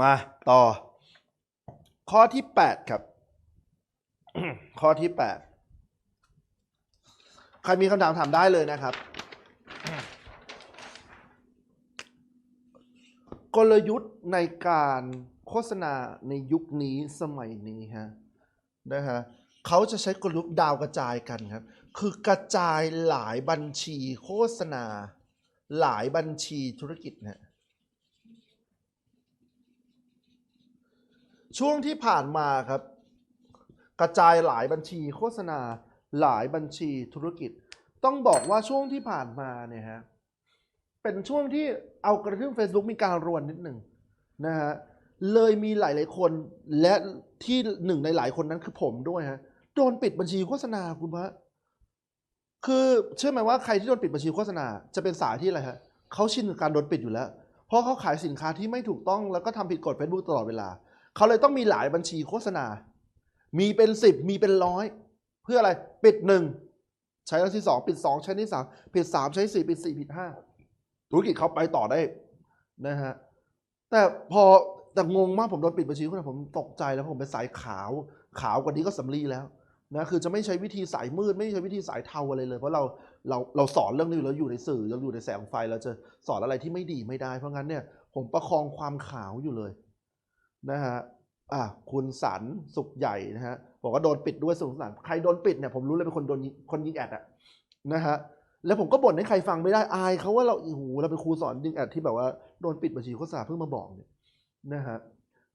มาต่อ ข้อที่แปดครับ ข้อที่แปดใครมีคำถามถามได้เลยนะครับ กลยุทธ์ในการโฆษณาในยุคนี้สมัยนี้ฮะนะฮะเขาจะใช้กลยุทธ์ดาวกระจายกันครับ คือกระจายหลายบัญชีโฆษณา หลายบัญชีธุรกิจนะ ช่วงที่ผ่านมาครับ กระจายหลายบัญชีโฆษณาหลายบัญชีธุรกิจ ต้องบอกว่าช่วงที่ผ่านมาเนี่ยฮะเป็นช่วงที่เอากระทึ่ง Facebook มีการรวนนิดหนึ่งนะฮะเลยมีหลาย ๆ คนและที่หนึ่งในหลายคนนั้นคือผมด้วยฮะโดนปิดบัญชีโฆษณาคุณพระคือเชื่อไหมว่าใครที่โดนปิดบัญชีโฆษณาจะเป็นสายที่อะไรฮะเขาชินกับการโดนปิดอยู่แล้ว เพราะเขาขายสินค้าที่ไม่ถูกต้องแล้วก็ทำผิดกฎ Facebook ตลอดเวลา เขาเลยต้องมีหลายบัญชีโฆษณา มีเป็นสิบมีเป็นร้อยเพื่ออะไรปิดหนึ่งใช้ที่สองปิดสองใช้ที่สามปิดสามใช้สี่ปิดสี่ปิดห้าธุรกิจเขาไปต่อได้นะฮะแต่พอแต่งงมากผมโดนปิดบัญชีโฆษณาผมตกใจแล้วผมเป็นสายขาวขาวกว่านี้ก็สำลีแล้วนะคือจะไม่ใช้วิธีสายมืด ไม่ใช้วิธีสายเทาอะไรเลย เพราะเราเราเราสอนเรื่องนี้อยู่แล้วอยู่ในสื่อเราอยู่ในแสงไฟเราจะสอนอะไรที่ไม่ดีไม่ได้เพราะงั้นเนี่ยผมประคองความขาวอยู่เลย นะฮะอะคุณสันสุขใหญ่นะฮะบอกว่าโดนปิดด้วยสงสารใครโดนปิดเนี่ยผมรู้เลยเป็นคนโดนคนยิงแอดอะนะฮะแล้วผมก็บ่นให้ใครฟังไม่ได้อายเขาว่าเราโอ้โหเราเป็นครูสอนยิงแอดที่แบบว่าโดนปิดบัญชีโฆษณาเพิ่งมาบอกเนี่ยนะฮะ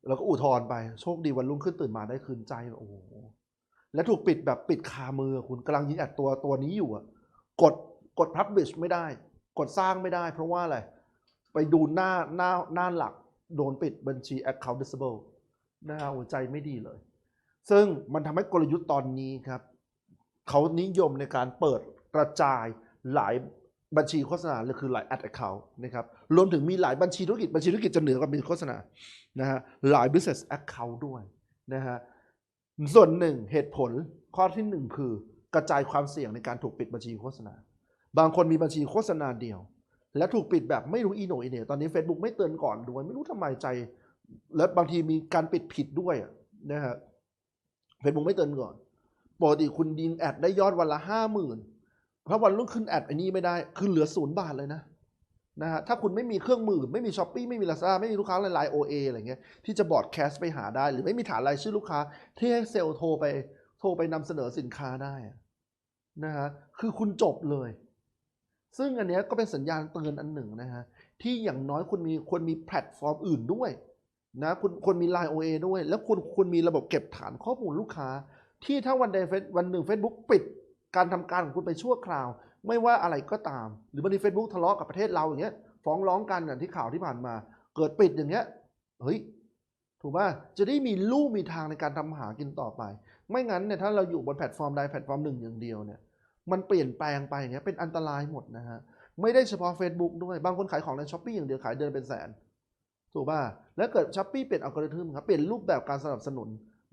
เราก็อุทธรณ์ไปโชคดีวันรุ่งขึ้นตื่นมาได้คืนใจโอ้โหและถูกปิดแบบปิดคามือคุณกำลังยิงแอดตัวตัวนี้อยู่อะกดกดพับบิชไม่ได้ กดสร้างไม่ได้ เพราะว่าอะไรไปดูหน้าหน้าหน้าหลัก โดนปิดบัญชี account disable นะฮะหัวใจไม่ดีเลย ซึ่งมันทำให้กลยุทธ์ตอนนี้ครับ เขานิยมในการเปิดกระจายหลายบัญชีโฆษณาหรือคือหลาย ad account นะครับ รวมถึงมีหลายบัญชีธุรกิจ บัญชีธุรกิจจะเหนือกว่าบัญชีโฆษณา นะฮะ หลาย business account ด้วยนะฮะ ส่วนหนึ่งเหตุผลข้อที่หนึ่งคือกระจายความเสี่ยงในการถูกปิดบัญชีโฆษณา บางคนมีบัญชีโฆษณาเดียว และถูกปิดแบบไม่รู้อีโหนอีเหน่ตอนนี้ Facebook ไม่เตือนก่อนด้วยไม่รู้ทำไมใจ แล้วบางทีมีการปิดผิดด้วยนะฮะเฟซบุ๊กไม่เตือนก่อนปกติคุณยิงแอดได้ยอดวันละห้าหมื่นถ้าวันรุ่งขึ้นแอดอันนี้ไม่ได้ คือเหลือศูนย์บาทเลยนะนะฮะถ้าคุณไม่มีเครื่องมือ ไม่มีช้อปปี้ไม่มีลาซาไม่มีลูกค้าไลน์โอเออะไรเงี้ยที่จะบอร์ดแคสไปหาได้ หรือไม่มีฐานรายชื่อลูกค้า ที่ให้เซลล์โทรไป โทรไปนำเสนอสินค้าได้นะฮะคือคุณจบเลย ซึ่งอันเนี้ยก็เป็นสัญญาณเตือนอันหนึ่งนะฮะที่อย่างน้อยคุณมีควรมีแพลตฟอร์มอื่นด้วยนะคุณควรมี Line OA ด้วย แล้วคุณคุณมีระบบเก็บฐานข้อมูลลูกค้า ที่ถ้าวันใดเฟซวันหนึ่ง Facebook ปิดการทำการของคุณไปชั่วคราว ไม่ว่าอะไรก็ตาม หรือบางที Facebook ทะเลาะกับประเทศเราอย่างเงี้ยฟ้องร้องกันอย่างที่ข่าวที่ผ่านมา เกิดปิดอย่างเงี้ยเฮ้ยถูกป่ะจะได้มีลู่มีทางในการทำหากินต่อไป ไม่งั้นเนี่ยถ้าเราอยู่บนแพลตฟอร์มใดแพลตฟอร์มหนึ่งอย่างเดียวเนี่ย มันเปลี่ยนแปลงไปอย่างเงี้ยเป็นอันตรายหมดนะฮะไม่ได้เฉพาะ Facebook ด้วยบางคนขายของในช้อปปี้อย่างเดียวขายเดือนเป็นแสนถูกป่ะแล้วเกิดช้อปปี้เปลี่ยนอัลกอริทึมครับเปลี่ยนรูปแบบการสนับสนุน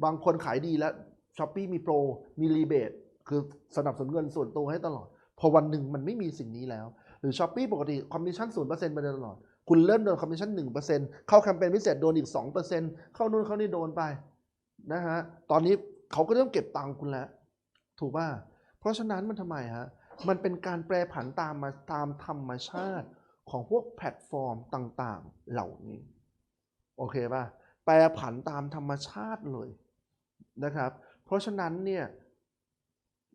บางคนขายดีแล้วช้อปปี้มีโปรมีรีเบทคือสนับสนุนเงินส่วนตัวให้ตลอด พอวันหนึ่งมันไม่มีสิ่งนี้แล้ว หรือช้อปปี้ปกติคอมมิชชั่นศูนย์เปอร์เซ็นต์มาตลอด คุณเริ่มโดนคอมมิชชั่นหนึ่งเปอร์เซ็นต์เข้าแคมเปญพิเศษโดนอีกสองเปอร์เซ็นต์เข้านู่นเข้านี่โดนไปนะฮะตอนนี้เขาก็เริ่มเก็บตังค์คุณแล้ว ถูกป่ะ เพราะฉะนั้นมันทำไมฮะ มันเป็นการแปรผันตามมาตามธรรมชาติของพวกแพลตฟอร์มต่างๆ เหล่านี้ โอเคป่ะ แปรผันตามธรรมชาติเลยนะครับ เพราะฉะนั้นเนี่ย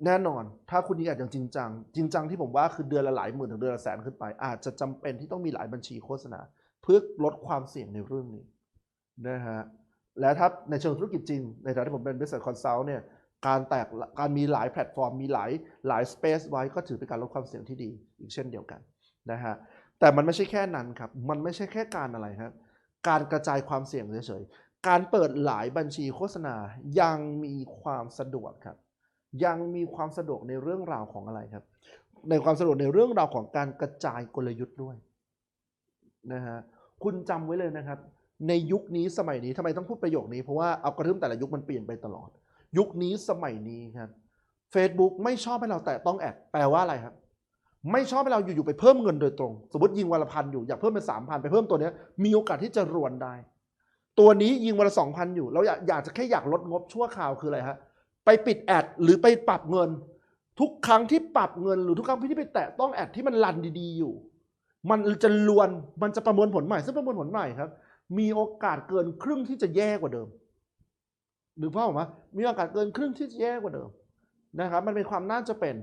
แน่นอน ถ้าคุณยิงแอดอย่างจริงจัง จริงจังที่ผมว่าคือเดือนละหลายหมื่นถึงเดือนละแสนขึ้นไป อาจจะจำเป็นที่ต้องมีหลายบัญชีโฆษณา เพื่อลดความเสี่ยงในเรื่องนี้นะฮะและถ้าในเชิงธุรกิจจริง ในฐานะที่ผมเป็น business consult เนี่ย การแตกการมีหลายแพลตฟอร์ม มีหลายหลาย space ไว้ก็ถือเป็นการลดความเสี่ยงที่ดี อีกเช่นเดียวกันนะฮะแต่มันไม่ใช่แค่นั้นครับ มันไม่ใช่แค่การอะไรครับการกระจายความเสี่ยงเฉยๆ การเปิดหลายบัญชีโฆษณายังมีความสะดวกครับ ยังมีความสะดวกในเรื่องราวของอะไรครับ ในความสะดวกในเรื่องราวของการกระจายกลยุทธ์ด้วยนะฮะคุณจำไว้เลยนะครับ ในยุคนี้สมัยนี้ทำไมต้องพูดประโยคนี้เพราะว่าอัลกอริทึมแต่ละยุคมันเปลี่ยนไปตลอด ยุคนี้สมัยนี้ครับ Facebook ไม่ชอบให้เราแตะต้องแอดแปลว่าอะไรครับ ไม่ชอบให้เราอยู่ๆไปเพิ่มเงินโดยตรง สมมติยิงวันละพันอยู่ อยากเพิ่มเป็นสามพันไปเพิ่มตัวนี้มีโอกาสที่จะรวนได้ ตัวนี้ยิงวันละสองพันอยู่ เราอยากอยากจะแค่อยากลดงบชั่วคราวคืออะไรฮะไปปิดแอดหรือไปปรับเงิน ทุกครั้งที่ปรับเงิน หรือทุกครั้งที่ไปแตะต้องแอดที่มันรันดีๆอยู่ มันจะลวนมันจะประมวลผลใหม่ซึ่งประมวลผลใหม่ครับ มีโอกาสเกินครึ่งที่จะแย่กว่าเดิม หรือพ่อผมว่ามีโอกาสเกินครึ่งที่จะแย่กว่าเดิมนะครับ มันเป็นความน่าจะเป็น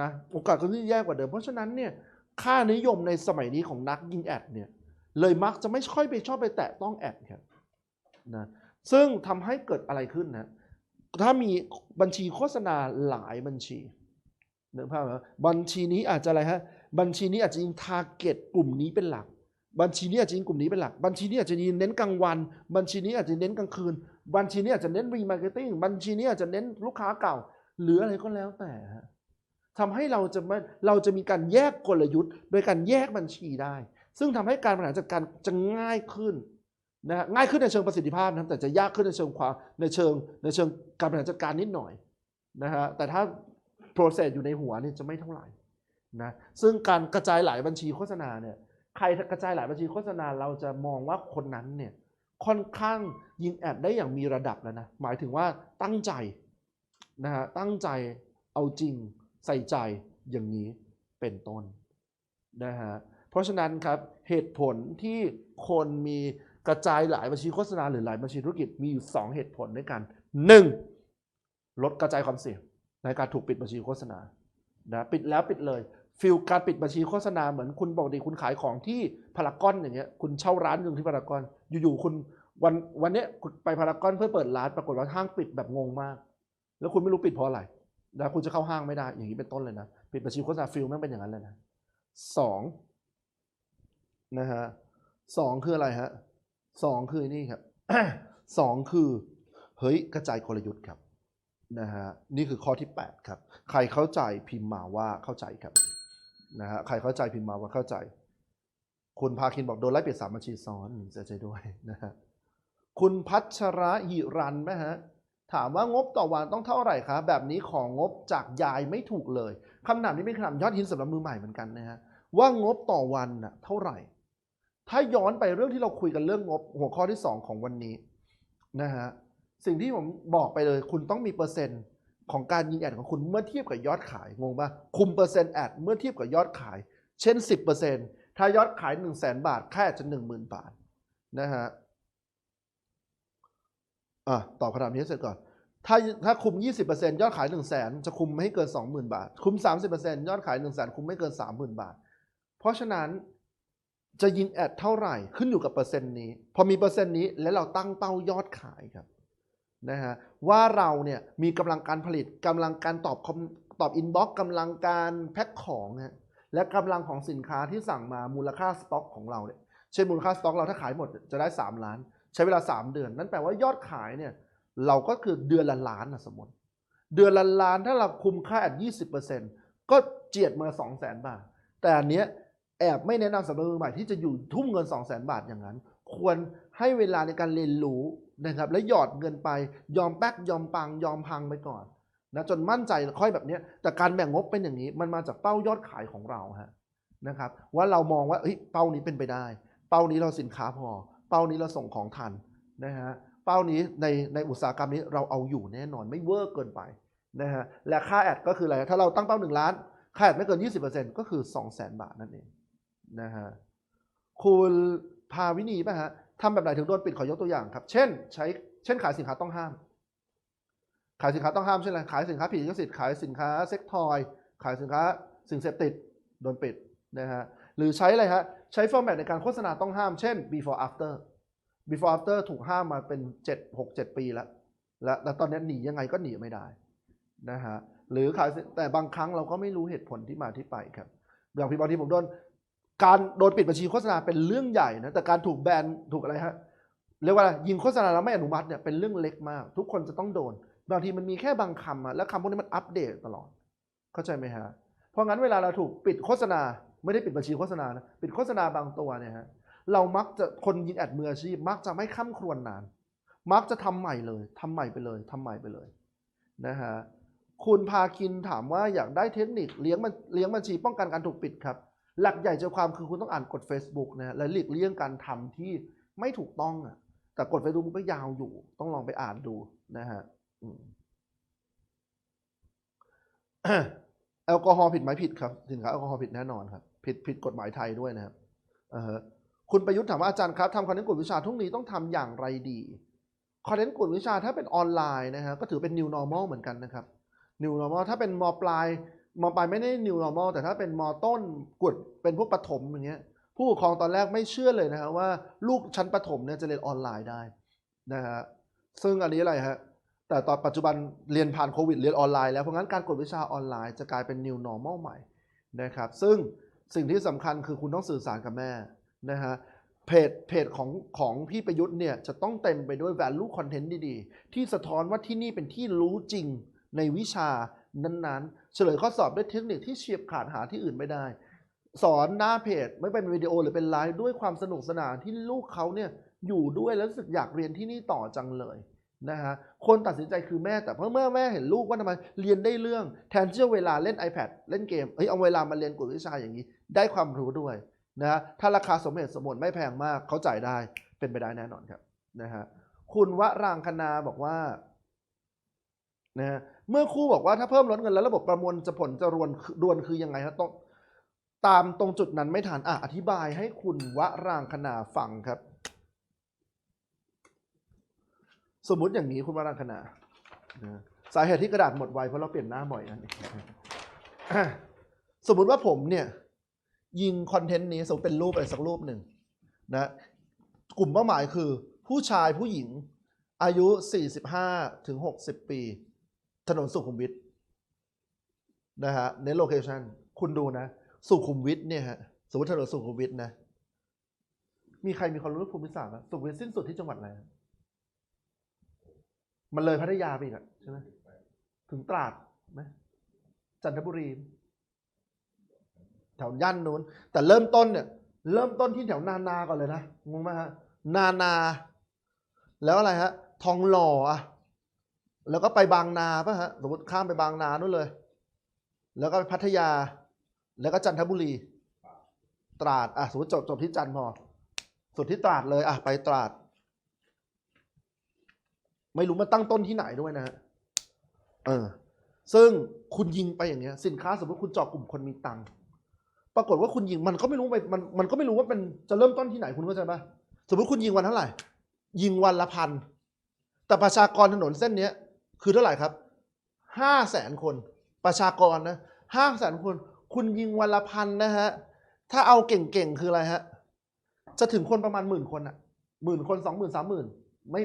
นะโอกาสเกินที่แย่กว่าเดิม เพราะฉะนั้นเนี่ยค่านิยมในสมัยนี้ของนักยิงแอดเนี่ยเลยมักจะไม่ค่อยไปชอบไปแตะต้องแอดครับนะซึ่งทำให้เกิดอะไรขึ้นนะถ้ามีบัญชีโฆษณาหลายบัญชีนึกภาพไหมบัญชีนี้อาจจะอะไรฮะบัญชีนี้อาจจะยิงทาร์เก็ตกลุ่มนี้เป็นหลัก บัญชีนี้อาจจะยิงกลุ่มนี้เป็นหลัก บัญชีนี้อาจจะยิงเน้นกลางวัน บัญชีนี้อาจจะเน้นกลางคืน บัญชีนี้อาจจะเน้นรีมาร์เก็ตติ้งบัญชีนี้อาจจะเน้นลูกค้าเก่า หรืออะไรก็แล้วแต่ทำให้เราจะไม่เราจะมีการแยกกลยุทธ์ โดยการแยกบัญชีได้ ซึ่งทำให้การบริหารจัดการจะง่ายขึ้นนะฮะง่ายขึ้นในเชิงประสิทธิภาพนะแต่จะยากขึ้นในเชิงความในเชิงในเชิงการบริหารจัดการนิดหน่อยนะฮะแต่ถ้า process อยู่ในหัวเนี่ยจะไม่เท่าไหร่นะซึ่งการกระจายหลายบัญชีโฆษณาเนี่ยใครกระจายหลายบัญชีโฆษณาเราจะมองว่าคนนั้นเนี่ย ค่อนข้างยิงแอดได้อย่างมีระดับแล้วนะ หมายถึงว่าตั้งใจนะฮะตั้งใจเอาจริงใส่ใจอย่างนี้เป็นต้นนะฮะเพราะฉะนั้นครับเหตุผลที่คนมีกระจายหลายบัญชีโฆษณาหรือหลายบัญชีธุรกิจมีอยู่สองเหตุผลด้วยกันหนึ่งลดกระจายความเสี่ยงในการถูกปิดบัญชีโฆษณานะปิดแล้วปิดเลยฟิลการปิดบัญชีโฆษณาเหมือนคุณปกติคุณขายของที่พารากอนอย่างเงี้ยคุณเช่าร้านหนึ่งที่พารากอน อยู่ๆคุณวันวันเนี้ยคุณไปพารากอนเพื่อเปิดร้านปรากฏว่าห้างปิดแบบงงมาก แล้วคุณไม่รู้ปิดเพราะอะไรนะคุณจะเข้าห้างไม่ได้ อย่างนี้เป็นต้นเลยนะปิดบัญชีโฆษณาฟิลแม่งเป็นอย่างนั้นเลยนะสองนะฮะสองคืออะไรฮะสองคือนี่ครับสองคือเฮ้ยกระจายกลยุทธ์ครับนะฮะนี่คือข้อที่ 8 ครับ ใครเข้าใจพิมพ์มาว่าเข้าใจครับนะฮะใครเข้าใจพิมพ์มาว่าเข้าใจ คุณพาคินบอกโดนไล่เปลี่ยนสามบัญชีซ้อนเสียใจด้วยนะฮะคุณพัชระหิรันไหมฮะถามว่างบต่อวันต้องเท่าไหร่ครับแบบนี้ของงบจากยายไม่ถูกเลยคำถามนี้เป็นคำถามยอดฮิตสำหรับมือใหม่เหมือนกันนะฮะว่างบต่อวันน่ะเท่าไหร่ ถ้าย้อนไปเรื่องที่เราคุยกันเรื่องงบหัวข้อที่ 2 ของวันนี้นะฮะสิ่งที่ผมบอกไปเลย คุณต้องมีเปอร์เซ็นต์ของการยิงแอดของคุณเมื่อเทียบกับยอดขายงงปะคุมเปอร์เซ็นต์แอดเมื่อเทียบกับยอดขาย เช่น 10% ถ้ายอดขาย1 0 0 0 0แบาทแค่จะ10,000 บาทนะฮะอะตอบคำถามนี้เสร็จก่อน ถ้าถ้าคุม 20%ยอดขาย 1 0 0 0 0แจะคุมไม่ให้เกิน 20,000 บาท คุม 30%ยอดขาย 1 0 0 0 0 0คุมไม่เกิน 30,000 บาท เพราะฉะนั้นจะยิงแอดเท่าไหร่ขึ้นอยู่กับเปอร์เซ็นต์นี้ พอมีเปอร์เซ็นต์นี้แล้วเราตั้งเป้ายอดขายครับนะฮะว่าเราเนี่ยมีกำลังการผลิตกำลังการตอบตอบอินบ็อกซ์กำลังการแพ็คของฮะ และกำลังของสินค้าที่สั่งมามูลค่าสต็อกของเราเนี่ยเช่นมูลค่าสต็อกเราถ้าขายหมดจะได้ 3 ล้าน ใช้เวลา 3 เดือน นั่นแปลว่ายอดขายเนี่ยเราก็คือเดือนละล้านนะสมมติ เดือนละล้านถ้าเราคุมค่าแอด20%ก็เจียดมา2 0 0 0 0 0บาท แต่อันเนี้ยแอบไม่แนะนำสำหรับมือใหม่ที่จะอยู่ทุ่มเงิน 2 0 0 0 0 0บาทอย่างนั้น ควรให้เวลาในการเรียนรู้นะครับและหยอดเงินไปยอมแป๊กยอมปังยอมพังไปก่อน นะจนมั่นใจค่อยแบบนี้แต่การแบ่งงบเป็นอย่างนี้ มันมาจากเป้ายอดขายของเราฮะนะครับ ว่าเรามองว่าเฮ้ยเป้านี้เป็นไปได้ เป้านี้เราสินค้าพอ เป้านี้เราส่งของทันนะฮะเป้านี้ในในอุตสาหกรรมนี้เราเอาอยู่แน่นอนไม่เวอร์เกินไปนะฮะและค่าแอดก็คืออะไรถ้าเราตั้งเป้า1ล้านค่าแอดไม่เกิน 20%ก็คือ 2 0 0 0 0 0บาทนั่นเองนะฮะคุณพาวินีป่ะฮะทำแบบไหนถึงโดนปิดขอยกตัวอย่างครับ เช่น ใช้เช่นขายสินค้าต้องห้าม ขายสินค้าต้องห้ามเช่นอะไรขายสินค้าผิดลิขสิทธิ์ขายสินค้าเซ็กทอย ขายสินค้าสิ่งเสพติดโดนปิดนะฮะหรือใช้อะไรฮะใช้ฟอร์แมตในการโฆษณาต้องห้ามเช่น before after before after ถูกห้ามมาเป็น 7 6 7 ปีแล้ว และแล้วตอนนี้หนียังไงก็หนีไม่ได้นะฮะหรือขายแต่บางครั้งเราก็ไม่รู้เหตุผลที่มาที่ไปครับอย่างพี่บางทีผมโดนการโดนปิดบัญชีโฆษณาเป็นเรื่องใหญ่นะแต่การถูกแบนถูกอะไรฮะเรียกว่าอะไรยิงโฆษณาแล้วไม่อนุมัติเนี่ยเป็นเรื่องเล็กมาก ทุกคนจะต้องโดน บางทีมันมีแค่บางคำอะแล้วคำพวกนี้มันอัปเดตตลอด เข้าใจไหมฮะ เพราะงั้นเวลาเราถูกปิดโฆษณา ไม่ได้ปิดบัญชีโฆษณานะปิดโฆษณาบางตัวเนี่ยฮะเรามักจะคนยิงแอดมืออาชีพ มักจะไม่ข้ามครวญนาน มักจะทำใหม่เลยทำใหม่ไปเลยทำใหม่ไปเลยนะฮะคุณพาคินถามว่าอยากได้เทคนิคเลี้ยงมันเลี้ยงบัญชีป้องกันการถูกปิดครับ หลักใหญ่ใจความคือคุณต้องอ่านกฎ Facebook นะฮะและหลีกเลี่ยงการทำที่ไม่ถูกต้องอะแต่กฎ Facebook มันก็ยาวอยู่ ต้องลองไปอ่านดูนะฮะ แอลกอฮอล์ผิดไหมผิดครับสินค้าแอลกอฮอล์ผิดแน่นอนครับผิดผิดกฎหมายไทยด้วยนะครับคุณประยุทธ์ถามว่าอาจารย์ครับทำคอนเทนต์กวดวิชาทุกนี้ต้องทำอย่างไรดีคอนเทนต์กวดวิชาถ้าเป็นออนไลน์นะฮะก็ถือเป็น new normal เหมือนกันนะครับ new normal ถ้าเป็นมปลายมปลายไม่ได้ new normal แต่ถ้าเป็นมต้นกวดเป็นพวกประถมอย่างเงี้ยผู้ปกครองตอนแรกไม่เชื่อเลยนะฮะว่าลูกชั้นประถมเนี่ยจะเรียนออนไลน์ได้นะฮะซึ่งอันนี้อะไรฮะ แต่ตอนปัจจุบันเรียนผ่านโควิดเรียนออนไลน์แล้วเพราะงั้นการกดวิชาออนไลน์จะกลายเป็น new normal ใหม่นะครับซึ่งสิ่งที่สำคัญคือคุณต้องสื่อสารกับแม่นะฮะเพจเพจของของพี่ประยุทธ์เนี่ยจะต้องเต็มไปด้วย value content ดีๆ ที่สะท้อนว่าที่นี่เป็นที่รู้จริงในวิชานั้นๆ เฉลยข้อสอบด้วยเทคนิคที่เฉียบขาดหาที่อื่นไม่ได้ สอนหน้าเพจไม่เป็นวิดีโอหรือเป็นไลฟ์ด้วยความสนุกสนานที่ลูกเขาเนี่ยอยู่ด้วยแล้วรู้สึกอยากเรียนที่นี่ต่อจังเลย นะฮะคนตัดสินใจคือแม่แต่เพราะเมื่อแม่เห็นลูกว่าทำไมเรียนได้เรื่องแทนที่จะเวลาเล่น iPad เล่นเกมเฮ้ยเอาเวลามาเรียนกวดวิชาอย่างนี้ ได้ความรู้ด้วยนะฮะถ้าราคาสมเหตุสมผลไม่แพงมากเขาจ่ายได้เป็นไปได้แน่นอนครับนะฮะคุณวรางคณาบอกว่านะฮะเมื่อครู่บอกว่าถ้าเพิ่มลดเงินแล้วระบบประมวลจะผลจะรวนรวนคือยังไงครับต้องตามตรงจุดนั้นไม่ทันอะอธิบายให้คุณวรางคณาฟังครับ สมมุติอย่างนี้คุณวรางคณานะสาเหตุที่กระดาษหมดไวเพราะเราเปลี่ยนหน้าบ่อยนั่นเองสมมุติว่าผมเนี่ย ยิงคอนเทนต์นี้สมมติเป็นรูปอะไรสักรูปหนึ่งนะกลุ่มเป้าหมายคือ ผู้ชายผู้หญิง อายุ 45ถึง60 ปี ถนนสุขุมวิทนะฮะเน้นโลเคชันคุณดูนะ สุขุมวิทเนี่ยฮะสมมติถนนสุขุมวิทนะ มีใครมีความรู้ภูมิศาสตร์ไหมสุขุมวิทสิ้นสุดที่จังหวัดอะไร มันเลยพัทยาไปอีกอะใช่ไหมถึงตราดไหมจันทบุรี แถวย่านนู้น แต่เริ่มต้นเนี่ย เริ่มต้นที่แถวนานาก่อนเลยนะงงไหมฮะ นานา แล้วอะไรฮะ ทองหล่ออะแล้วก็ไปบางนาป่ะฮะสมมติข้ามไปบางนานู่นเลย แล้วก็ไปพัทยา แล้วก็จันทบุรี ตราดอะสมมติจบจบที่จันทร์พอสุดที่ตราดเลยอะไปตราด ไม่รู้มันตั้งต้นที่ไหนด้วยนะเออ ซึ่งคุณยิงไปอย่างเงี้ย สินค้าสมมติคุณเจาะกลุ่มคนมีตังค์ปรากฏว่าคุณยิงมันก็ไม่รู้ไปมันมันก็ไม่รู้ว่าเป็นจะเริ่มต้นที่ไหนคุณเข้าใจปะสมมติคุณยิงวันเท่าไหร่ ยิงวันละพัน แต่ประชากรถนนเส้นเนี้ย คือเท่าไหร่ครับห้าแสนคน ประชากรนะห้าแสนคน คุณยิงวันละพันนะฮะ ถ้าเอาเก่งๆคืออะไรฮะ จะถึงคนประมาณหมื่นคนอะหมื่นคนสองหมื่นสามหมื่นไม่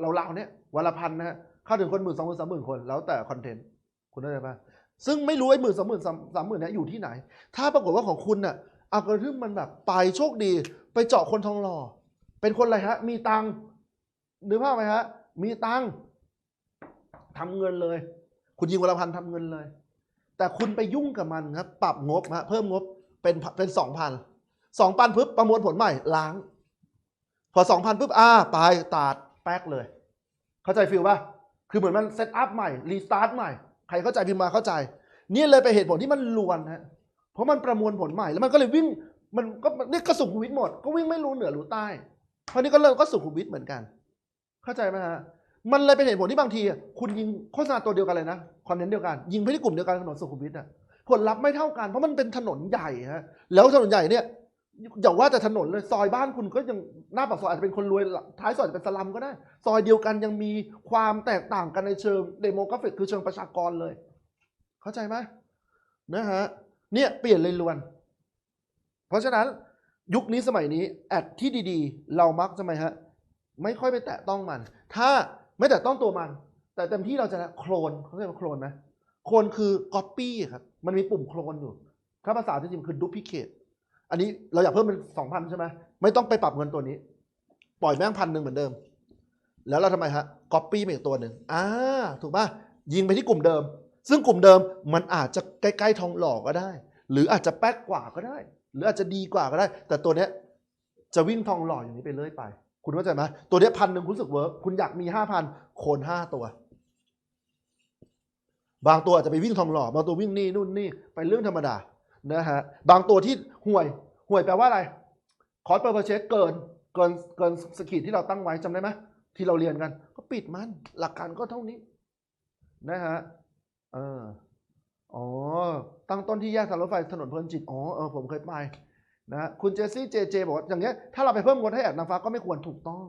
เราเราเนี่ย วันละพันนะฮะเข้าถึงคนหมื่นสองหมื่นสามหมื่นคนแล้วแต่คอนเทนต์คุณเข้าใจปะซึ่งไม่รู้ไอ้หมื่นสองหมื่นสามหมื่นเนี่ยอยู่ที่ไหน ถ้าปรากฏว่าของคุณน่ะอัลกอริทึมมันแบบไปโชคดี ไปเจาะคนทองหล่อเป็นคนอะไรฮะ มีตังค์นึกภาพไหมฮะ มีตังค์ทำเงินเลย คุณยิงวันละพันทำเงินเลย แต่คุณไปยุ่งกับมันครับ ปรับงบฮะเพิ่มงบเป็นเป็นสองพันสองพันปุ๊บประมวลผลใหม่ล้าง พอสองพันปุ๊บอ่า ไปตาดแป๊กเลย เข้าใจฟิลป่ะคือเหมือนมันเซตอัพใหม่รีสตาร์ทใหม่ ใครเข้าใจพิมพ์มาเข้าใจ นี่เลยไปนเหตุผลที่มันลวนฮะเพราะมันประมวลผลใหม่แล้วมันก็เลยวิ่งมันก็นี่ก็สุขุมวิทหมด ก็วิ่งไม่รู้เหนือรู้ใต้เพราะนี่ก็เริ่มก็สุขุมวิทเหมือนกัน เข้าใจไหมฮะมันเลยเป็นเหตุผลที่บางที คุณยิงโฆษณาตัวเดียวกันเลยนะคอนเทนต์เดียวกัน ยิงไปที่กลุ่มเดียวกันถนนสุขุมวิทอะผลลัพธ์ไม่เท่ากันเพราะมันเป็นถนนใหญ่ฮะแล้วถนนใหญ่เนี่ย อย่าว่าแต่ถนนเลยซอยบ้านคุณก็ยังหน้าปากซอยอาจจะเป็นคนรวยท้ายซอยจะเป็นสลัมก็ได้ ซอยเดียวกันยังมีความแตกต่างกันในเชิงเดโมกราฟิกคือเชิงประชากรเลย เข้าใจไหมนะฮะเนี่ยเปลี่ยนเลยล้วน เพราะฉะนั้นยุคนี้สมัยนี้แอดที่ดีๆ เรามักจะไหมฮะไม่ค่อยไปแตะต้องมัน ถ้าไม่แตะต้องตัวมัน แต่เต็มที่เราจะโคลนเขาเรียกว่าโคลนไหมโคลนคือ copy ครับมันมีปุ่มโคลนอยู่ ถ้าภาษาที่จริงคือ duplicate อันนี้เราอยากเพิ่มเป็นสองพันใช่ไหมไม่ต้องไปปรับเงินตัวนี้ ปล่อยแม่งพันหนึ่งเหมือนเดิม แล้วเราทำไมฮะ copy มาอีกตัวหนึ่งอ่าถูกป่ะยิงไปที่กลุ่มเดิม ซึ่งกลุ่มเดิมมันอาจจะใกล้ๆทองหล่อก็ได้ หรืออาจจะแป๊กกว่าก็ได้ หรืออาจจะดีกว่าก็ได้ แต่ตัวเนี้ยจะวิ่งทองหล่ออย่างนี้ไปเรื่อยไป คุณเข้าใจไหมตัวเนี้ยพันหนึ่งคุณรู้สึกเวิร์กคุณอยากมีห้าพันโคนห้าตัว บางตัวอาจจะไปวิ่งทองหล่อบางตัววิ่งนี่นู่นนี่ไปเรื่องธรรมดา นะฮะบางตัวที่ห่วยห่วยแปลว่าอะไรคอร์สเปอร์เชสเกินเกินเกินสกิลที่เราตั้งไว้จำได้ไหมที่เราเรียนกัน ก็ปิดมัน หลักการก็เท่านี้ นะฮะเอออ๋อ ตั้งต้นที่แยกทางรถไฟถนนเพลินจิต อ๋อ เออ ผมเคยไปนะฮะคุณเจสซี่เจเจบอกว่าอย่างเงี้ย ถ้าเราไปเพิ่มงบให้แอดนางฟ้าก็ไม่ควรถูกต้อง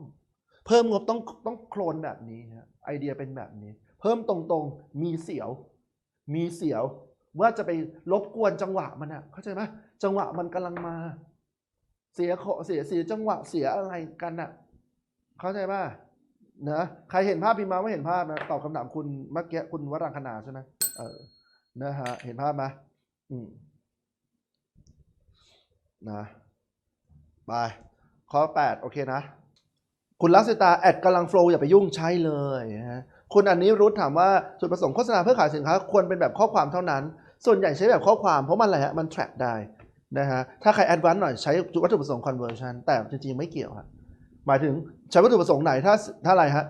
เพิ่มงบต้องต้องโคลนแบบนี้ฮะไอเดียเป็นแบบนี้ เพิ่มตรงๆ มีเสียว มีเสียว ว่าจะไปรบกวนจังหวะมันอะเข้าใจไหมจังหวะมันกำลังมา เสียขอเสียเสียจังหวะเสียอะไรกันอะเข้าใจป่ะนะใครเห็นภาพพิมมาไม่เห็นภาพนะตอบคำถามคุณเมื่อกี้คุณวรังคณาใช่ไหมเออนะฮะเห็นภาพไหมอืมนะไปข้อแปดโอเคนะ คุณลักษิตาแอดกำลังโฟล์อย่าไปยุ่งใช้เลยนะฮะคุณอันนี้รู้ถามว่าจุดประสงค์โฆษณาเพื่อขายสินค้าควรเป็นแบบข้อความเท่านั้น ส่วนใหญ่ใช้แบบข้อความเพราะมันอะไรฮะมัน track ได้นะฮะถ้าใครแอดวานซ์หน่อยใช้วัตถุประสงค์ conversion แต่จริงๆไม่เกี่ยวครับหมายถึงใช้วัตถุประสงค์ไหนถ้าถ้าอะไรฮะ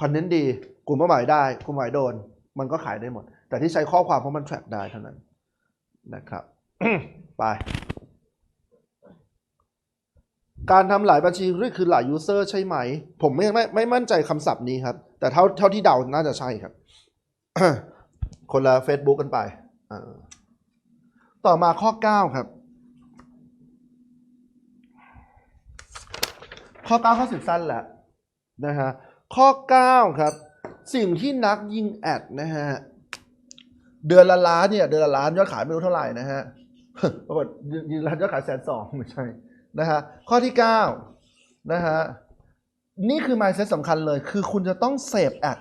คอนเทนต์ดีกลุ่มเป้าหมายได้กลุ่มหมายโดน มันก็ขายได้หมด แต่ที่ใช้ข้อความเพราะมัน track ได้เท่านั้นนะครับไปการทำหลายบัญชีนี่คือหลาย user ใช่ไหม ผมไม่ไม่ไม่มั่นใจคำศัพท์นี้ครับ แต่เท่าเท่าที่เดาน่าจะใช่ครับ คนละ Facebook กันไป ต่อมาข้อ 9 ครับ ข้อ 9 ข้อสิบสั้นแหละนะฮะข้อ 9 ครับ สิ่งที่นักยิงแอดนะฮะเดือนละล้านเนี่ยเดือนละล้านยอดขายไม่รู้เท่าไหร่นะฮะปรากฏยิงล้านยอดขายแสนสองไม่ใช่นะฮะข้อที่9นะฮะนี่คือ mindset สำคัญเลย คือคุณจะต้องเสพแอด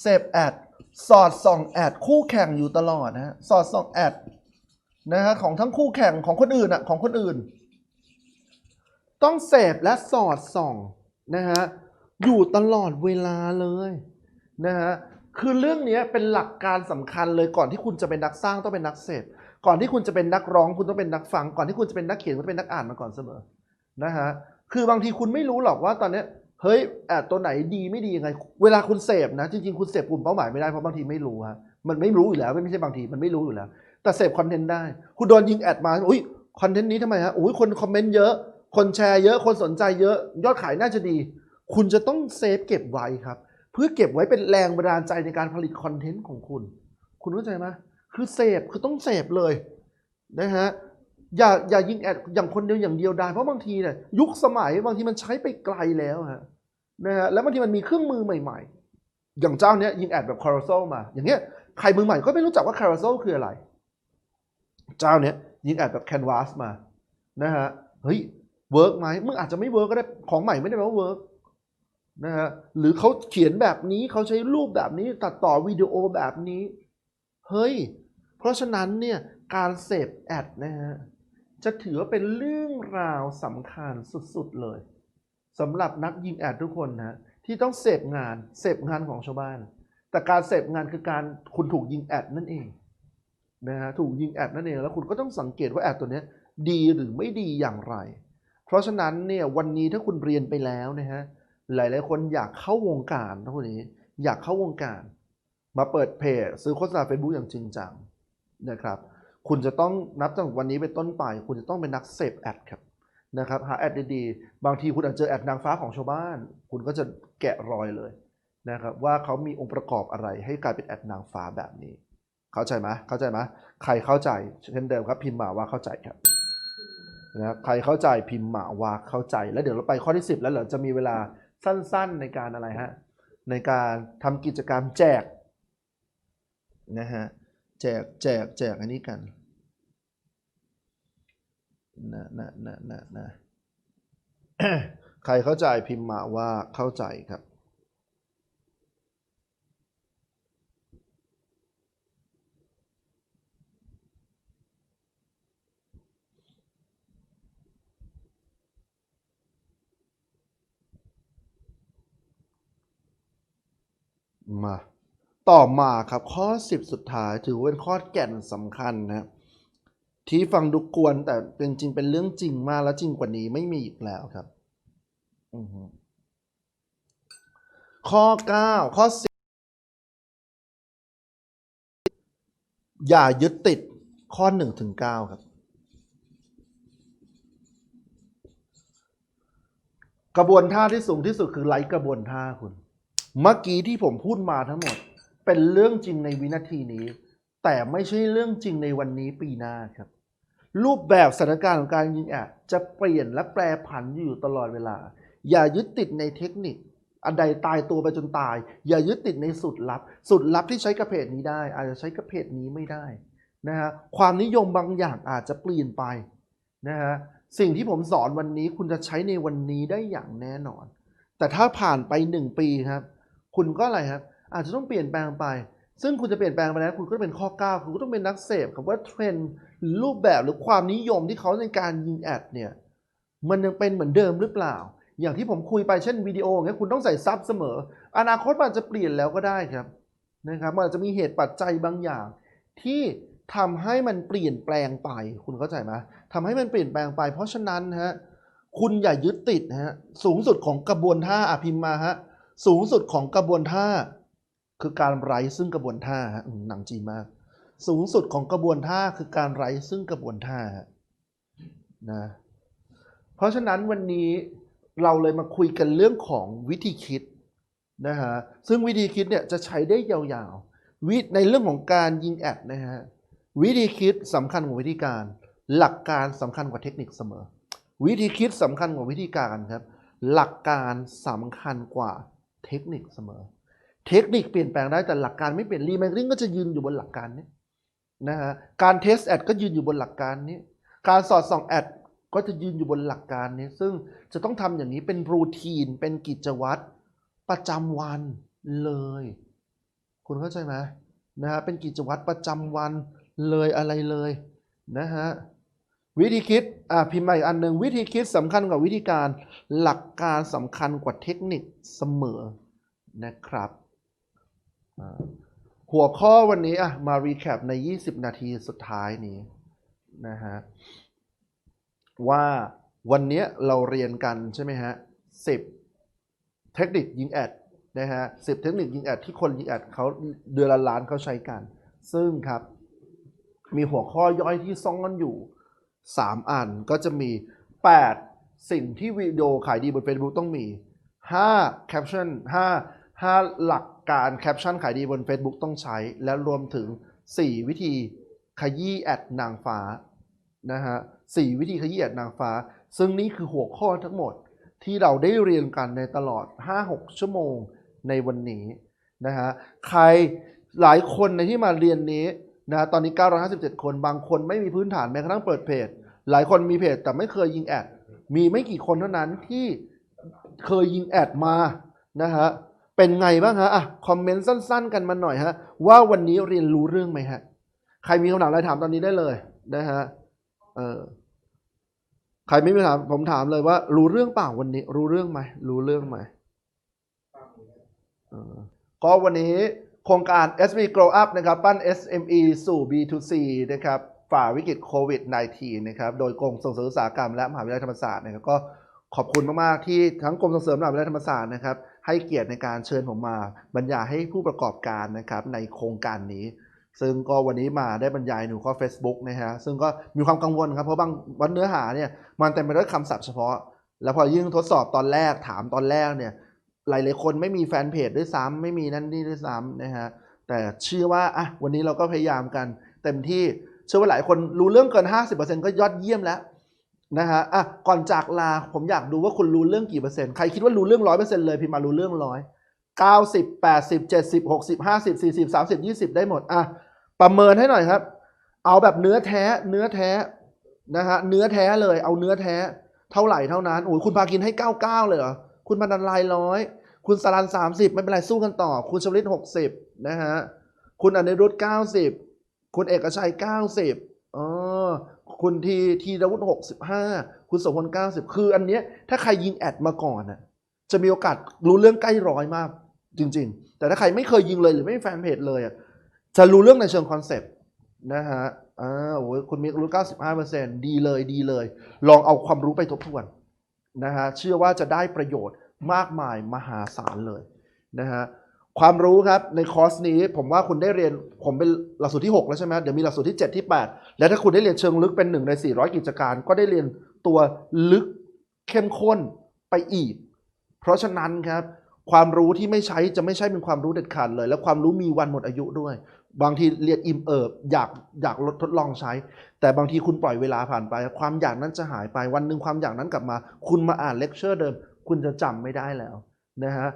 เสพแอด สอดส่องแอดคู่แข่งอยู่ตลอดนะฮะสอดส่องแอดนะฮะของทั้งคู่แข่งของคนอื่นอะของคนอื่น ต้องเสพและสอดส่องนะฮะอยู่ตลอดเวลาเลยนะฮะคือเรื่องนี้เป็นหลักการสำคัญเลยก่อนที่คุณจะเป็นนักสร้างต้องเป็นนักเสพก่อนที่คุณจะเป็นนักร้องคุณต้องเป็นนักฟัง ก่อนที่คุณจะเป็นนักเขียนคุณต้องเป็นนักอ่านมาก่อนเสมอนะฮะคือบางทีคุณไม่รู้หรอกว่าตอนนี้ เฮ้ยแอดตัวไหนดีไม่ดียังไง เวลาคุณเสพนะ จริงๆ คุณเสพกลุ่มเป้าหมายไม่ได้เพราะบางทีไม่รู้ฮะมันไม่รู้อยู่แล้วไม่ใช่บางทีมันไม่รู้อยู่แล้ว แต่เสพคอนเทนต์ได้ คุณโดนยิงแอดมาอุ้ยคอนเทนต์นี้ทำไมฮะอุ้ยคนคอมเมนต์เยอะ คนแชร์เยอะคนสนใจเยอะยอดขายน่าจะดี คุณจะต้องเซฟเก็บไว้ครับ เพื่อเก็บไว้เป็นแรงบันดาลใจในการผลิตคอนเทนต์ของคุณ คุณเข้าใจไหมคือเสพคือต้องเสพเลยนะฮะ อย่าอย่ายิงแอดอย่างคนเดียวอย่างเดียวได้ เพราะบางทีเนี่ยยุคสมัยบางทีมันใช้ไปไกลแล้วฮะนะฮะแล้วบางทีมันมีเครื่องมือใหม่ ๆ อย่างเจ้าเนี้ยยิงแอดแบบ Carousel มา อย่างเงี้ยใครมือใหม่ก็ไม่รู้จักว่า Carousel คืออะไร เจ้าเนี้ยยิงแอดแบบ Canvas มานะฮะเฮ้ยเวิร์กไหมมึงอาจจะไม่เวิร์กก็ได้ของใหม่ไม่ได้แปลว่าเวิร์กนะฮะหรือเขาเขียนแบบนี้เขาใช้รูปแบบนี้ตัดต่อวิดีโอแบบนี้ เฮ้ย เพราะฉะนั้นเนี่ยการเสพแอดนะฮะ จะถือว่าเป็นเรื่องราวสำคัญสุดๆเลยสำหรับนักยิงแอดทุกคนนะที่ต้องเสพงานเสพงานของชาวบ้าน แต่การเสพงานคือการคุณถูกยิงแอดนั่นเองนะฮะถูกยิงแอดนั่นเองแล้วคุณก็ต้องสังเกตว่าแอดตัวนี้ดีหรือไม่ดีอย่างไร เพราะฉะนั้นเนี่ยวันนี้ถ้าคุณเรียนไปแล้วนะฮะหลายๆคนอยากเข้าวงการทั้งคนนี้อยากเข้าวงการ มาเปิดเพจซื้อโฆษณา Facebook อย่างจริงจังนะครับ คุณจะต้องนับตั้งแต่วันนี้เป็นต้นไป คุณจะต้องเป็นนักเสพแอดครับนะครับหาแอดดีๆ บางทีคุณอาจจะเจอแอดนางฟ้าของชาวบ้าน คุณก็จะแกะรอยเลยนะครับว่าเขามีองค์ประกอบอะไรให้กลายเป็นแอดนางฟ้าแบบนี้ เข้าใจไหมเข้าใจไหมใครเข้าใจเช่นเดิมครับพิมพ์มาว่าเข้าใจครับนะใครเข้าใจพิมพ์มาว่าเข้าใจ แล้วเดี๋ยวเราไปข้อที่ 10 แล้วเราจะมีเวลาสั้นๆในการอะไรฮะในการทำกิจกรรมแจกนะฮะแจกแจกแจกอันนี้กัน นะนะนะนะนะใครเข้าใจพิมพ์มาว่าเข้าใจครับ มา ต่อมาครับข้อ 10 สุดท้ายถือเป็นข้อแก่นสำคัญนะครับ ที่ฟังดูกวนแต่เป็นจริงเป็นเรื่องจริงมากและจริงกว่านี้ไม่มีอีกแล้วครับอือฮึข้อ 9 ข้อ 10 อย่ายึดติดข้อ 1 ถึง 9 ครับ กระบวนท่าที่สูงที่สุดคือไร้กระบวนท่าคุณ เมื่อกี้ที่ผมพูดมาทั้งหมด เป็นเรื่องจริงในวินาทีนี้ แต่ไม่ใช่เรื่องจริงในวันนี้ปีหน้าครับ รูปแบบสถานการณ์ของการยิงแอดจะเปลี่ยนและแปรผันอยู่ตลอดเวลา อย่ายึดติดในเทคนิค อันใดตายตัวไปจนตาย อย่ายึดติดในสุดลับ สุดลับที่ใช้กระเพจนี้ได้ อาจจะใช้กระเพจนี้ไม่ได้นะฮะความนิยมบางอย่างอาจจะเปลี่ยนไปนะฮะสิ่งที่ผมสอนวันนี้คุณจะใช้ในวันนี้ได้อย่างแน่นอน แต่ถ้าผ่านไปหนึ่งปีครับ คุณก็อะไรครับ อาจจะต้องเปลี่ยนแปลงไป ซึ่งคุณจะเปลี่ยนแปลงไปแล้วคุณก็เป็นข้อก้าวคุณก็ต้องเป็นนักเสพคำว่าเทรนด์หรือรูปแบบหรือความนิยมที่เขาในการยิงแอดเนี่ยมันยังเป็นเหมือนเดิมหรือเปล่า อย่างที่ผมคุยไปเช่นวิดีโอเงี้ยคุณต้องใส่ซับเสมอ อนาคตมันจะเปลี่ยนแล้วก็ได้ครับนะครับมันอาจจะมีเหตุปัจจัยบางอย่าง ที่ทำให้มันเปลี่ยนแปลงไป คุณเข้าใจไหมทำให้มันเปลี่ยนแปลงไป เพราะฉะนั้นฮะคุณอย่ายึดติดนะฮะสูงสุดของกระบวนท่าอะพิมมาฮะสูงสุดของกระบวนท่า คือการไร้ซึ่งกระบวนท่าฮะหนังจีนมาก สูงสุดของกระบวนท่าคือการไร้ซึ่งกระบวนท่านะเพราะฉะนั้นวันนี้เราเลยมาคุยกันเรื่องของวิธีคิดนะฮะซึ่งวิธีคิดเนี่ยจะใช้ได้ยาวๆวิในเรื่องของการยิงแอดนะฮะวิธีคิดสำคัญกว่าวิธีการ หลักการสำคัญกว่าเทคนิคเสมอ วิธีคิดสำคัญกว่าวิธีการครับ หลักการสำคัญกว่าเทคนิคเสมอ เทคนิคเปลี่ยนแปลงได้แต่หลักการไม่เปลี่ยนรีแมงริ่งก็จะยืนอยู่บนหลักการนี้นะฮะการเทสแอดก็ยืนอยู่บนหลักการนี้ การสอดส่องแอดก็จะยืนอยู่บนหลักการนี้ ซึ่งจะต้องทำอย่างนี้เป็นรูทีน เป็นกิจวัตรประจำวันเลย คุณเข้าใจไหมนะฮะเป็นกิจวัตรประจำวันเลยอะไรเลยนะฮะวิธีคิดอะพิมพ์มาอีกอันหนึ่งวิธีคิดสำคัญกว่าวิธีการหลักการสำคัญกว่าเทคนิคเสมอนะครับ หัวข้อวันนี้อะมารีแคปใน 20 นาทีสุดท้ายนี้นะฮะว่าวันนี้เราเรียนกันใช่ไหมฮะสิบเทคนิคยิงแอดนะฮะสิบเทคนิคยิงแอดที่คนยิงแอดเขาเดือนละล้านเขาใช้กัน ซึ่งครับ มีหัวข้อย่อยที่ซ่อนอยู่ 3 อันก็จะมี 8 สิ่งที่วิดีโอขายดีบน Facebook ต้องมี 5 caption 5 5 หลัก การแคปชั่นขายดีบน Facebook ต้องใช้ และรวมถึง 4 วิธีขยี้แอดนางฟ้านะฮะสี่วิธีขยี้แอดนางฟ้า ซึ่งนี่คือหัวข้อทั้งหมดที่เราได้เรียนกันในตลอด 5-6 ชั่วโมงในวันนี้นะฮะใครหลายคนในที่มาเรียนนี้นะะตอนนี้ 957 คนบางคนไม่มีพื้นฐานแม้กระทั่งเปิดเพจ หลายคนมีเพจแต่ไม่เคยยิงแอด มีไม่กี่คนเท่านั้นที่เคยยิงแอดมานะฮะ เป็นไงบ้างฮะอะคอมเมนต์สั้น ๆ กันมาหน่อยฮะ ว่าวันนี้เรียนรู้เรื่องไหมฮะ ใครมีคำถามอะไรถามตอนนี้ได้เลยนะฮะเออใครไม่มีถามผมถามเลยว่า รู้เรื่องเปล่าวันนี้ รู้เรื่องไหมรู้เรื่องไหมก็วันนี้โครงการ SB Grow Up นะครับปั้น SME สู่ B2C นะครับฝ่าวิกฤตโควิด -19 นะครับโดยกรมส่งเสริมอุตสาหกรรมและมหาวิทยาลัยธรรมศาสตร์นะครับก็ขอบคุณมาก ๆ ที่ทั้งกรมส่งเสริมมหาวิทยาลัยธรรมศาสตร์นะครับ ให้เกียรติในการเชิญผมมาบรรยายให้ผู้ประกอบการนะครับในโครงการนี้ ซึ่งก็วันนี้มาได้บรรยายหนูข้อ Facebook นะฮะซึ่งก็มีความกังวลครับเพราะบางวันเนื้อหาเนี่ยมันเต็มไปด้วยคำศัพท์เฉพาะ แล้วพอยิ่งทดสอบตอนแรกถามตอนแรกเนี่ยหลายๆคนไม่มีแฟนเพจด้วยซ้ำไม่มีนั่นนี่ด้วยซ้ำนะฮะแต่เชื่อว่าอะวันนี้เราก็พยายามกันเต็มที่เชื่อว่าหลายคนรู้เรื่องเกิน 50%ก็ยอดเยี่ยมแล้ว นะฮะอะก่อนจากลาผมอยากดูว่าคุณรู้เรื่องกี่เปอร์เซ็นต์ใครคิดว่ารู้เรื่องร้อยเปอร์เซ็นต์เลยพิมพ์มารู้เรื่องร้อยเก้าสิบแปดสิบเจ็ดสิบหกสิบห้าสิบสี่สิบสามสิบยี่สิบได้หมดอะประเมินให้หน่อยครับ เอาแบบเนื้อแท้เนื้อแท้นะฮะเนื้อแท้เลยเอาเนื้อแท้ เท่าไหร่เท่านั้นโอ้ยคุณพากินให้99เก้าเลยเหรอคุณพันลายร้อยคุณสารัน30ไม่เป็นไรสู้กันต่อ คุณชลิต60นะฮะคุณอนิรุต90คุณเอกชัย90อ๋อ คุณทีทีรวุฒิ65คุณโสพล90คืออันเนี้ยถ้าใครยิงแอดมาก่อนน่ะจะมีโอกาสรู้เรื่องใกล้ร้อยมาก จริง ๆ แต่ถ้าใครไม่เคยยิงเลยหรือไม่มีแฟนเพจเลยอะจะรู้เรื่องในเชิงคอนเซปต์นะฮะอ่าโอ้ยคุณมีรู้95%ดีเลยดีเลย ลองเอาความรู้ไปทบทวนนะฮะเชื่อว่าจะได้ประโยชน์มากมายมหาศาลเลยนะฮะ ความรู้ครับในคอร์สนี้ผมว่าคุณได้เรียนผมเป็นหลักสูตรที่ 6 แล้วใช่ไหมเดี๋ยวมีหลักสูตรที่ 7 ที่ 8 และถ้าคุณได้เรียนเชิงลึกเป็นหนึ่งใน 400 กิจการ ก็ได้เรียนตัวลึกเข้มข้นไปอีก เพราะฉะนั้นครับ ความรู้ที่ไม่ใช้จะไม่ใช่เป็นความรู้เด็ดขาดเลย และความรู้มีวันหมดอายุด้วย บางทีเรียนอิ่มเอิบอยากอยากลดทดลองใช้ แต่บางทีคุณปล่อยเวลาผ่านไป ความอยากนั้นจะหายไปวันหนึ่งความอยากนั้นกลับมา คุณมาอ่านเลคเชอร์เดิม คุณจะจำไม่ได้แล้วนะฮะ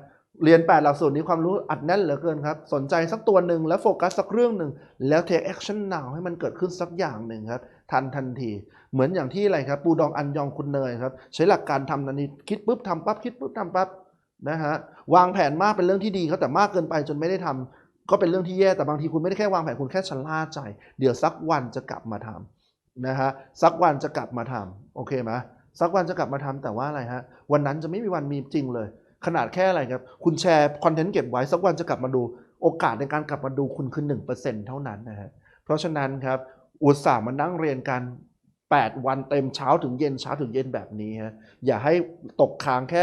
เรียน 8 หลักสูตรนี้ความรู้อัดแน่นเหลือเกินครับ สนใจสักตัวหนึ่งแล้วโฟกัสสักเรื่องหนึ่ง แล้ว take action now ให้มันเกิดขึ้นสักอย่างหนึ่งครับ ทันทันที เหมือนอย่างที่อะไรครับ ปูดองอันยองคุณเนยครับ ใช้หลักการทำนันนี้คิดปุ๊บทำปั๊บคิดปุ๊บทำปั๊บนะฮะวางแผนมากเป็นเรื่องที่ดีครับแต่มากเกินไปจนไม่ได้ทำก็เป็นเรื่องที่แย่แต่บางทีคุณไม่ได้แค่วางแผนคุณแค่ชะล่าใจ เดี๋ยวสักวันจะกลับมาทำนะฮะสักวันจะกลับมาทำโอเคไหมสักวันจะกลับมาทำแต่ว่าอะไรฮะวันนั้นจะไม่มีวันมีจริงเลย ขนาดแค่อะไรครับ คุณแชร์คอนเทนต์เก็บไว้สักวันจะกลับมาดูโอกาสในการกลับมาดูคุณคือหนึ่งเปอร์เซ็นเท่านั้นนะฮะเพราะฉะนั้นครับอุตส่าห์มานั่งเรียนกัน8วันเต็มเช้าถึงเย็นเช้าถึงเย็นแบบนี้ฮะอย่าให้ตกค้างแค่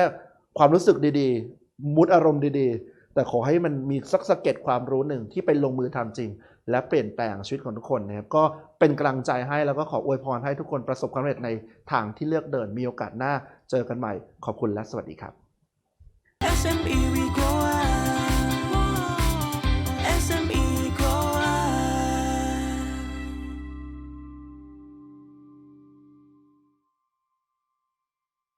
ความรู้สึกดีๆ มุดอารมณ์ดีๆ แต่ขอให้มันมีสักสะเก็ดความรู้หนึ่งที่ไปลงมือทำจริง และเปลี่ยนแปลงชีวิตของทุกคนนะครับก็เป็นกำลังใจให้แล้วก็ขออวยพรให้ทุกคนประสบความสำเร็จในทางที่เลือกเดินมีโอกาสหน้าเจอกันใหม่ ขอบคุณและสวัสดีครับ SME we grow.